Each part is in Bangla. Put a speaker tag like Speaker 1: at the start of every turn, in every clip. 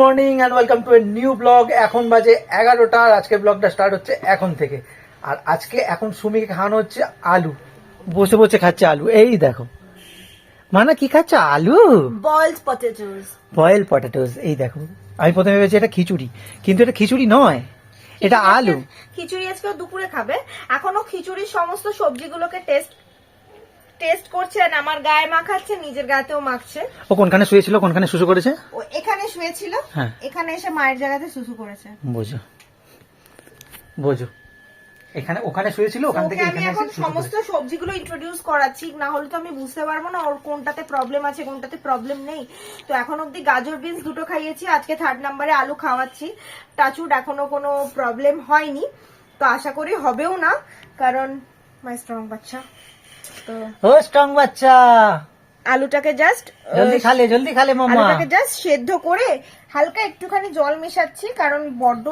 Speaker 1: Morning and welcome to a new blog এখন বাজে এগারোটা আর আজকের ব্লগটা স্টার্ট হচ্ছে এখন থেকে। আর আজকে এখন সুমিকে খাওয়ানো হচ্ছে আলু। বসে বসে খাচ্ছে আলু। এই দেখো। মানে কি খাচ্ছে? আলু?
Speaker 2: Boiled potatoes.
Speaker 1: বয়েল পটেটোস এই দেখো। আমি প্রথমে ভেবেছি এটা খিচুড়ি কিন্তু এটা খিচুড়ি নয়। এটা আলু।
Speaker 2: খিচুড়ি আজকে দুপুরে খাবে। এখনও খিচুড়ির সমস্ত সবজিগুলোকে টেস্ট টেস্ট করছে আর আমার গায়ে মাখাচ্ছে নিজের গায়েতেও মাখছে।
Speaker 1: ও কোনখানে শুয়েছিল কোনখানে শুশু করেছে?
Speaker 2: ও এখানে শুয়েছিল
Speaker 1: হ্যাঁ।
Speaker 2: এখানে এসে মায়ের জায়গাতে সুসু করেছে।
Speaker 1: বোঝো। বোঝো। এখানে ওখানে শুয়েছিল ওখান থেকে
Speaker 2: ওকে আমি
Speaker 1: এখানে
Speaker 2: এখন
Speaker 1: এসে শুশু
Speaker 2: সমস্ত
Speaker 1: করেছে।
Speaker 2: সবজিগুলো ইন্ট্রোডিউস করাচ্ছি না হলে তো আমি বুঝতে পারব না ওর কোনটাতে প্রবলেম আছে কোনটাতে প্রবলেম নেই। তো এখন অবধি গাজর বিনস দুটো খাইয়েছি আজকে থার্ড নাম্বারে আলু খাওয়াচ্ছি। টাচুড এখনও কোনো প্রবলেম হয়নি তো আশা করি হবেও না কারণ মাই স্ট্রং বাচ্চা। তো
Speaker 1: ও স্ট্রং বাচ্চা।
Speaker 2: আলুটাকে জাস্ট
Speaker 1: জলদি খালে জলদি খালে মাম্মা
Speaker 2: আলুটাকে জাস্ট সেদ্ধ করে হালকা একটুখানি জল মেশাচ্ছি কারণ বড্ড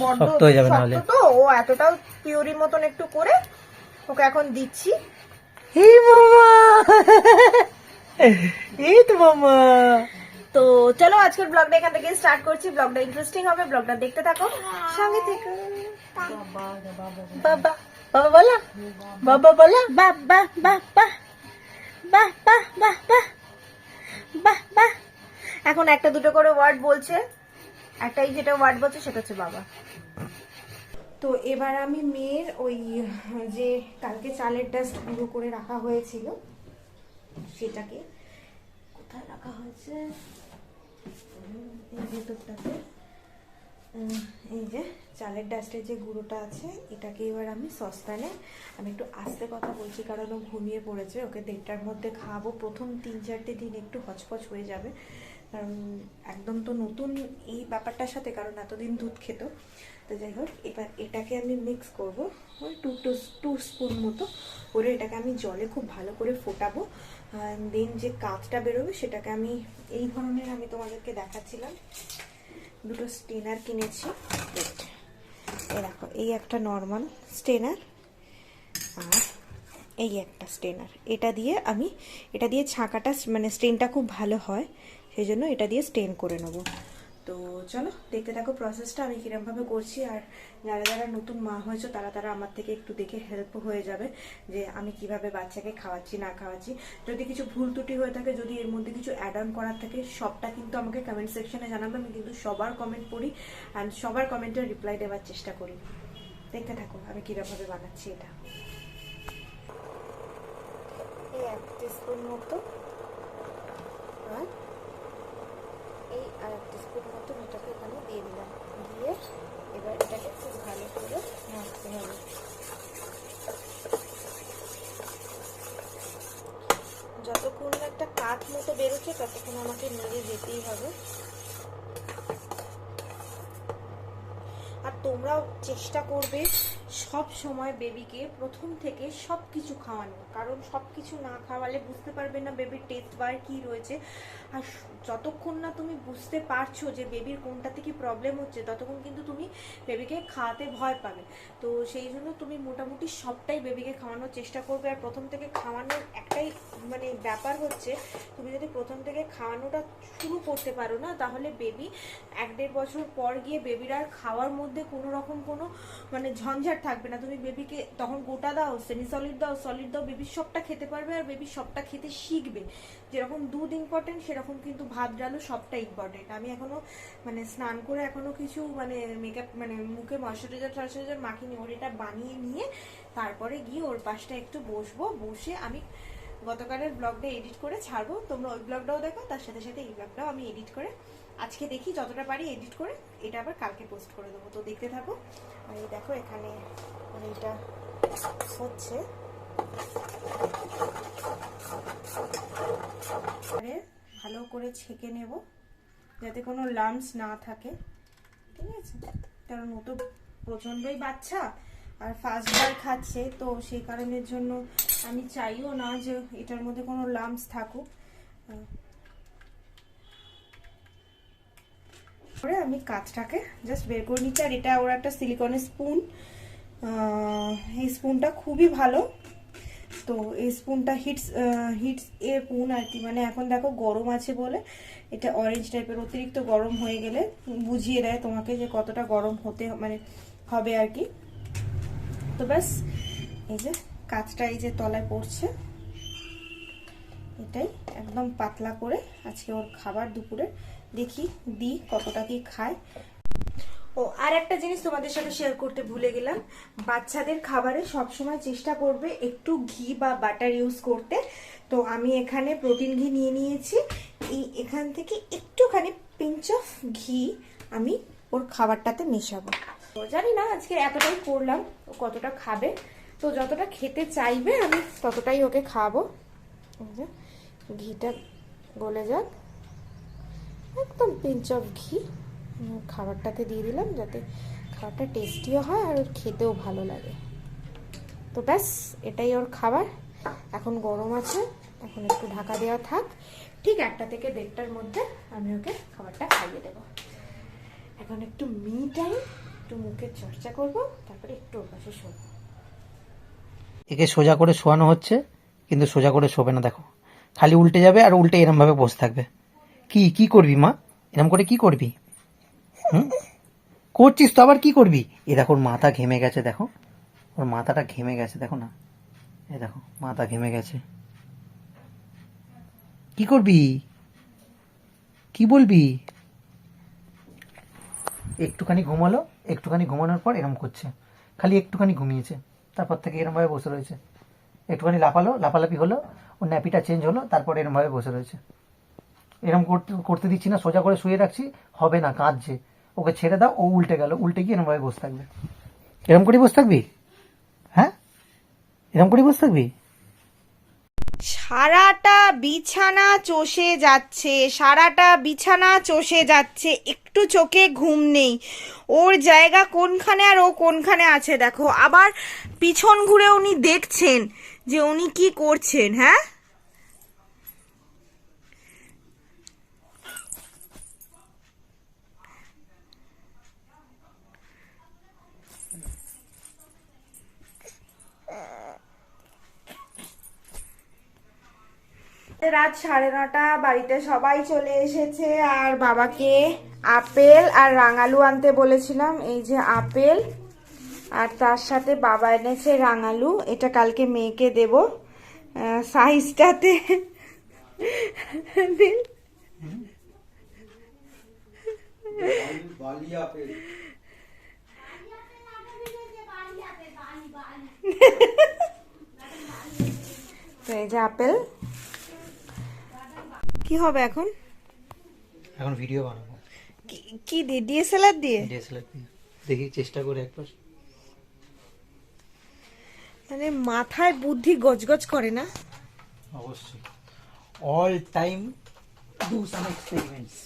Speaker 2: বড্ড
Speaker 1: শক্ত হয়ে যাবে নাহলে।
Speaker 2: তো ও এতটাও মতন একটু করে ওকে এখন দিচ্ছি।
Speaker 1: এই মামা। এই তো মামা।
Speaker 2: তো চলো আজকের ব্লগটা এখান থেকে স্টার্ট করছি। ব্লগটা ইন্টারেস্টিং হবে ব্লগটা দেখতে থাকো। সঙ্গে থেকে।
Speaker 1: বাবা। বাবা। বলা? বাবা বলা?
Speaker 2: বাহ বাহ বাহ বাহ বাহ বাহ বাহ বাহ বাহ বাহ এখন একটা দুটো করে ওয়ার্ড বলছে। একটাই যেটা ওয়ার্ড বলছে, সেটা হচ্ছে বাবা। তো এবার আমি মেয়ের ওই, যে কালকে চালের ডাস্ট গুঁড়ো করে রাখা হয়েছিল, সেটাকে কোথায় রাখা হয়েছে? ভেতরটাতে। এই যে চালের ডাস্টের যে গুঁড়োটা আছে, এটাকে এবার আমি সসপ্যানে, আমি একটু আস্তে কথা বলছি কারণ ও ঘুমিয়ে পড়েছে, ওকে দেড়টার মধ্যে খাওয়াবো। প্রথম তিন চারটে দিন একটু হচপচ হয়ে যাবে। কারণ একদম তো নতুন এই ব্যাপারটার সাথে, কারণ এতদিন দুধ খেত। তো যাই হোক, এবার এটাকে আমি মিক্স করব ওই টু টু টু স্পুন মতো করে এটাকে আমি জলে খুব ভালো করে ফোটাবো। দেন যে কাঁচটা বেরোবে, সেটাকে আমি এই ধরনের আমি তোমাদেরকে দেখাচ্ছিলাম। দুটো স্টেনার কিনেছি। এ দেখো, এই একটা নর্মাল স্টেনার আর এই একটা স্টেনার। এটা দিয়ে আমি, এটা দিয়ে ছাঁকাটা মানে স্টেনটা খুব ভালো হয়, সেই জন্য এটা দিয়ে স্টেন করে নেব। তো চলো, দেখতে থাকো প্রসেসটা আমি কিরমভাবে করছি আর যারা যারা নতুন মা হয়েছে, তারা তারা আমার থেকে একটু দেখে হেল্প হয়ে যাবে যে আমি কীভাবে বাচ্চাকে খাওয়াচ্ছি, না খাওয়াচ্ছি। যদি কিছু ভুল ত্রুটি হয়ে থাকে, যদি এর মধ্যে কিছু অ্যাড অন করার থাকে, সবটা কিন্তু আমাকে কমেন্ট সেকশনে জানাবে, আমি কিন্তু সবার কমেন্ট পড়ি অ্যান্ড সবার কমেন্টের রিপ্লাই দেওয়ার চেষ্টা করি। দেখতে থাকো, আমি কিরমভাবে বানাচ্ছি এটা। এই এক মতো, আর এই আর এক স্পুন মতো এটাকে এখানে দিয়ে দিলাম দিয়ে এবার এটাকে খুব ভালো করে মাখতে হবে যতক্ষণ না একটা কাঠ বেরোচ্ছে ততক্ষণ আমাকে নেড়ে যেতেই হবে। আর তোমরাও চেষ্টা করবে সব সময় বেবিকে প্রথম থেকে সব কিছু খাওয়ানো কারণ সব কিছু না খাওয়ালে বুঝতে পারবে না বেবির টেস্ট বার কি রয়েছে। আর যতক্ষণ না তুমি বুঝতে পারছ যে বেবির কোনটা থেকে প্রবলেম হচ্ছে, ততক্ষণ কিন্তু তুমি বেবিকে খাওয়াতে ভয় পাবে। তো সেই জন্য তুমি মোটামুটি সবটাই বেবিকে খাওয়ানোর চেষ্টা করবে। আর প্রথম থেকে খাওয়ানোর একটাই মানে ব্যাপার হচ্ছে, তুমি যদি প্রথম থেকে খাওয়ানোটা শুরু করতে পারো না, তাহলে বেবি এক দেড় বছর পর গিয়ে বেবির আর খাওয়ার মধ্যে কোনো রকম কোনো মানে ঝঞ্ঝাট থাকবে না। তুমি বেবিকে তখন গোটা দাও সেমি সলিড দাও সলিড দাও বেবি সবটা খেতে পারবে আর বেবি সবটা খেতে শিখবে। যেরকম দুধ ইম্পর্টেন্ট সেরকম কিন্তু ভাত ডালও সবটা ইম্পর্টেন্ট আমি এখনও মানে স্নান করে এখনও কিছু মানে মেকআপ মানে মুখে ময়শ্চারাইজার টয়শ্চারাইজার মাখিনি ওর এটা বানিয়ে নিয়ে তারপরে গিয়ে ওর পাশটা একটু বসবো। বসে আমি গতকালের ব্লগটা এডিট করে ছাড়বো। তোমরা ওই ব্লগটাও দেখো, তার সাথে সাথে এই ব্লগটাও আমি এডিট করে আজকে দেখি যতটা পারি এডিট করে, এটা আবার কালকে পোস্ট করে দেবো। তো দেখতে থাকো। আর এই দেখো এখানে মানে এটা হচ্ছে। ভালো করে ছেঁকে নেব, যাতে কোনো লামস না থাকে। ঠিক আছে? কারণ ও তো প্রচণ্ডই বাচ্চা, আর ফার্স্টবার খাচ্ছে, তো সেই কারণের জন্য আমি চাইও না যে এটার মধ্যে কোনো লামস থাকুক। করে আমি কাঁচটাকে জাস্ট বের করে নিচ্ছি, আর এটা ওর একটা সিলিকনের স্পুন এই স্পুনটা খুবই ভালো। তো এই স্পুনটা হিটস হিটস এর পুন আর কি। মানে এখন দেখো গরম আছে বলে, এটা অরেঞ্জ টাইপের অতিরিক্ত গরম হয়ে গেলে বুঝিয়ে দেয় তোমাকে যে কতটা গরম হতে মানে হবে আর কি। তো ব্যাস, এই যে কাঁচটা এই যে তলায় পড়ছে, এটাই একদম পাতলা করে আজকে ওর খাবার দুপুরে দেখি দি কতটা কি খায়। ও, আর একটা জিনিস তোমাদের সাথে শেয়ার করতে ভুলে গেলাম। বাচ্চাদের খাবারে সবসময় চেষ্টা করবে একটু ঘি বা বাটার ইউজ করতে। তো আমি এখানে প্রোটিন ঘি নিয়ে নিয়েছি। এই এখান থেকে একটুখানি পিঞ্চ অফ ঘি আমি ওর খাবারটাতে মেশাবো। জানি না আজকে এতটাই করলাম, ও কতটা খাবে। তো যতটা খেতে চাইবে আমি ততটাই ওকে যে, ঘিটা গলে যাক। একদম পিঞ্চ অফ ঘি। খাবারটাতে দিয়ে দিলাম যাতে খাবারটা টেস্টিও হয় আর ওর খেতেও ভালো লাগে। তো ব্যাস, এটাই ওর খাবার। এখন গরম আছে, এখন একটু ঢাকা দেওয়া থাক। ঠিক একটা থেকে দেড়টার মধ্যে আমি ওকে খাবারটা খাইয়ে দেব। এখন একটু মি টাইম একটু মুখের চর্চা করব, তারপরে একটু ওর পাশে শোবো।
Speaker 1: একে সোজা করে শোয়ানো হচ্ছে, কিন্তু সোজা করে শোবে না, দেখো। খালি উল্টে যাবে আর উল্টে এরম ভাবে বসে থাকবে। কি কি করবি মা? এরম করে কি করবি? হুম? করছিস তো, আবার কি করবি? এ দেখো মাথা ঘেমে গেছে, দেখো। ওর মাথাটা ঘেমে গেছে, দেখো না। এ দেখো, মাথা ঘেমে গেছে। কি করবি? কি বলবি? একটুখানি ঘুমালো, একটুখানি ঘুমানোর পর এরম করছে। খালি একটুখানি ঘুমিয়েছে। তারপর থেকে এরম ভাবে বসে রয়েছে। একটুখানি লাফালো, লাফালাফি হলো, ওর ন্যাপিটা চেঞ্জ হলো, তারপর এরম ভাবে বসে রয়েছে। এরম করতে করতে দিচ্ছি না, সোজা করে শুয়ে রাখছি, হবে না, কাঁদছে। ওকে ছেড়ে দাও, ও উল্টে গেল। উল্টে গিয়ে এরম ভাবে বসে থাকবে। এরম করে বসে থাকবি? হ্যাঁ? এরম করে বসে থাকবি?
Speaker 2: সারাটা বিছানা চষে যাচ্ছে, সারাটা বিছানা চষে যাচ্ছে, একটু চোখে ঘুম নেই। ওর জায়গা কোনখানে আর ও কোনখানে আছে দেখো। আবার পিছন ঘুরে উনি দেখছেন যে উনি কি করছেন হ্যাঁ? রাত সাড়ে নটা বাড়িতে সবাই চলে এসেছে। আর বাবাকে আপেল আর রাঙালু আনতে বলেছিলাম এই যে আপেল। আর তার সাথে বাবা এনেছে রাঙালু এটা কালকে মেয়েকে দেব। সাইজটাতে তো এই যে আপেল। কি হবে এখন?
Speaker 1: এখন ভিডিও বানাবো।
Speaker 2: কি- কি দিয়ে? ডিএসএলআর দিয়ে?
Speaker 1: ডিএসএলআর দিয়ে। দেখি চেষ্টা করে একবার।
Speaker 2: মানে মাথায় বুদ্ধি গজগজ করে না?
Speaker 1: অবশ্যই। All time do some experiments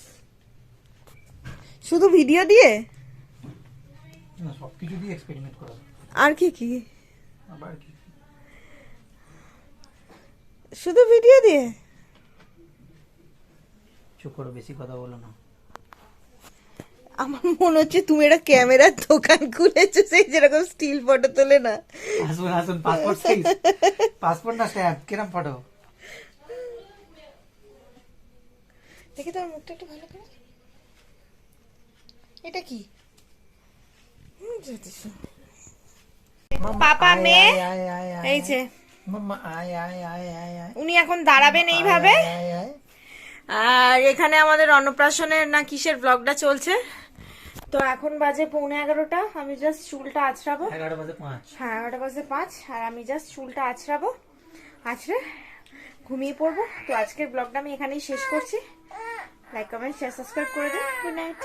Speaker 2: শুধু ভিডিও দিয়ে?
Speaker 1: না সব কিছু দিয়ে এক্সপেরিমেন্ট করা
Speaker 2: আর কি কি?
Speaker 1: আবার কি
Speaker 2: শুধু ভিডিও দিয়ে?
Speaker 1: চুপ করো বেশি কথা বলো না।
Speaker 2: আমার মনে হচ্ছে তুমি একটা ক্যামেরার দোকান খুলেছো সেই যেরকম স্টিল ফটো তোলে না।
Speaker 1: আসুন আসুন পাসপোর্ট সাইজ পাসপোর্ট না স্ট্যাম্প কিরম ফটো
Speaker 2: দেখি তোমার মুখটা একটু ভালো করে। এটা কি? পাপা মেয়ে? এই যে।
Speaker 1: মাম্মা আয় আয় আয় আয় আয়।
Speaker 2: উনি এখন দাঁড়াবেন এইভাবে?
Speaker 1: আয় আয়।
Speaker 2: আর এখানে আমাদের অন্নপ্রাশনের না কিসের ব্লগটা চলছে? তো এখন বাজে পৌনে এগারোটা আমি জাস্ট চুলটা আছড়াবো। হ্যাঁ এগারোটা বাজে পাঁচ আর আমি জাস্ট চুলটা আছড়াবো। আছড়ে ঘুমিয়ে পড়ব। তো আজকের ব্লগটা আমি এখানেই শেষ করছি। লাইক কমেন্ট শেয়ার সাবস্ক্রাইব করে দিন। Good night